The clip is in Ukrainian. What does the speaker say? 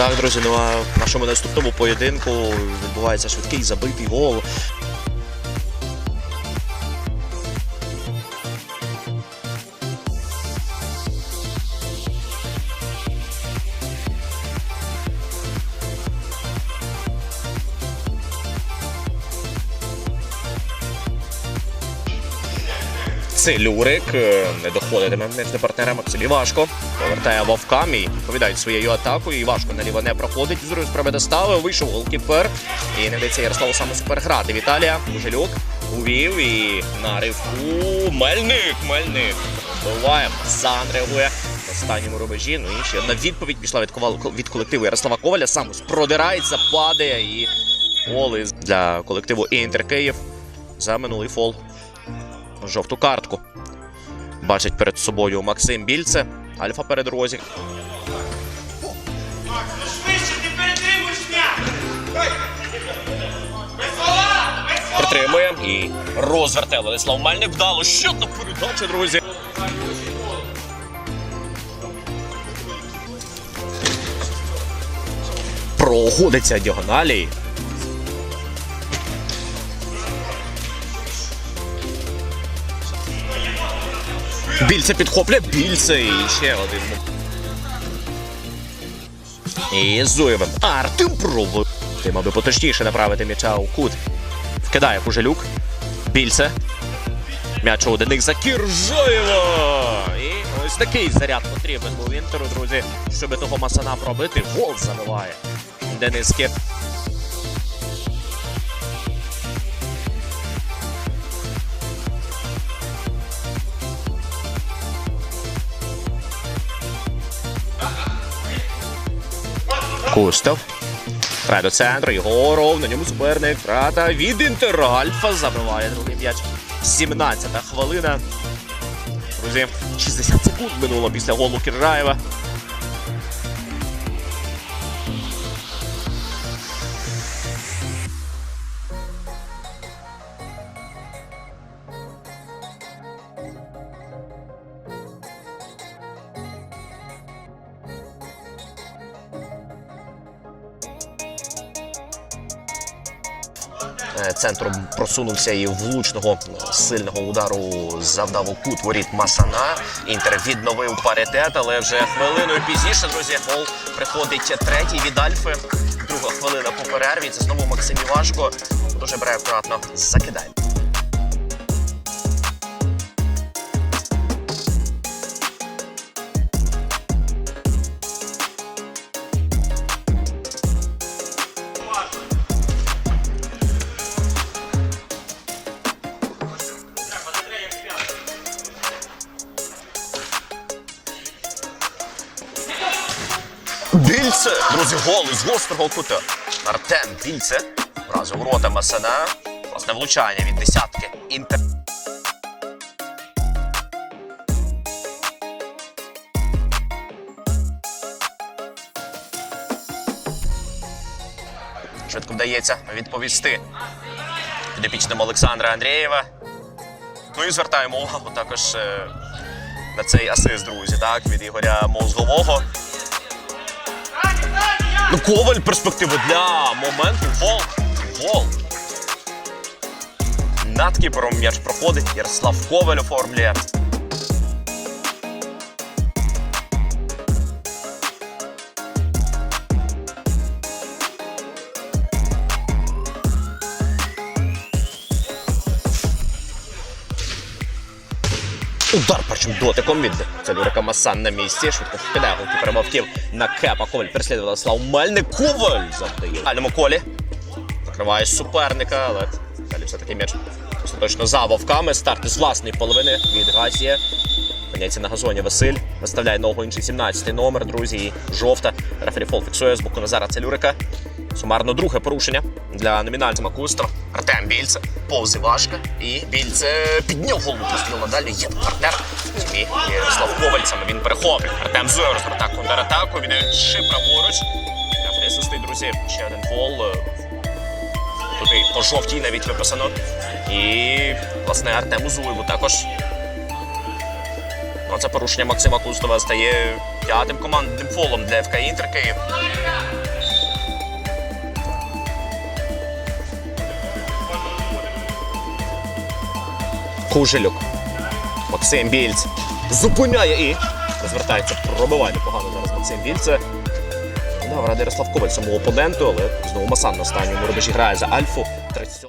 Так, друзі, ну а в нашому наступному поєдинку відбувається швидкий забитий гол. Целюрик е, не доходитиме між партнером Максимі Важко. Повертає вовкам і відповідають своєю атакою. І важко наліво не проходить. З справи доставив. Вийшов голкіпер. І не вдається Ярославу саме суперграти. Віталія Кужелюк увів і на ривку. Мельник, Мельник. Буває, Сан реагує в останньому рубежі. Ну і ще одна відповідь пішла від, ковал- від колективу Ярослава Коваля. Сам продирається, падає і голи для колективу Інтер Київ за минулий фол жовту картку. Бачить перед собою Максим Більце. Альфа перед Розі. М'яч! Притримує і розверте Владислав Мельник. Вдало ще одна передача, друзі. Проходиться діагоналі. Більце підхоплює, більце і ще один. І Зуєвим. Артем пробує. Ти мав би поточніше направити м'яча у кут. Вкидає Кужелюк. Більце. М'яч у одиник за Кіржоєва. І ось такий заряд потрібен був інтеру, друзі, щоб того масана пробити. Гол забиває. Денис Кеп. Кустов. Грає до центру, Єгоров, на ньому суперник. Втрата від Інтер. Альфа забиває другий м'яч. 17-та хвилина. Друзі, 60 секунд минуло після голу Кіржаєва. Центром просунувся і влучного е, сильного удару завдав у кут воріт Масана. Інтер відновив паритет, але вже хвилиною пізніше, друзі, гол приходить третій від Альфи. Друга хвилина по перерві. Це знову Максим Івашко. Дуже бере акуратно закидає. Більце! Друзі, гол із гострого кута. Артем Більце. Разом рота Масана. Власне влучання від десятки. Інтер. Швидко вдається відповісти підопічним Олександра Андрієва. Ну і звертаємо увагу також е, на цей асист, друзі, так, від Ігоря Мозгового. Ну, Коваль перспективу для моменту. Гол. Гол. Над кіпером м'яч проходить. Ярослав Коваль оформлює. Удар першим дотиком від Целюрика Масан на місці. Швидко вкидає голкіпер Мавків на кепа. Коваль переслідує Владислав Мельник. Коваль завдає. В дальньому колі. Закриває суперника, але далі все-таки м'яч остаточно за вовками. Старт із власної половини від Гасія. Опиняється на газоні Василь. Виставляє ногу інший 17-й номер, друзі. І жовта. Рефері фол фіксує з боку Назара Целюрика. Сумарно друге порушення для номінального Кустро. Артем Більце. Повзи важко. І Більце підняв голову постріл надалі. Є партнер. І Ярослав Коваль саме він перехоплює. Артем Зуєв розгортає контратаку. Ще праворуч. Рефері друзі. Ще один фол. І по жовтій навіть виписано. І, власне, Артему Зуєву також Ну, це порушення Максима Кустова стає п'ятим командним фолом для ФК Інтер Київ. Кужелюк. Максим Більц зупиняє і розвертається. Пробиває непогано зараз Максим Більце. Да, радий Ярослав Коваль самого опоненту, але знову Масан на останньому рубежі грає за Альфу. 37.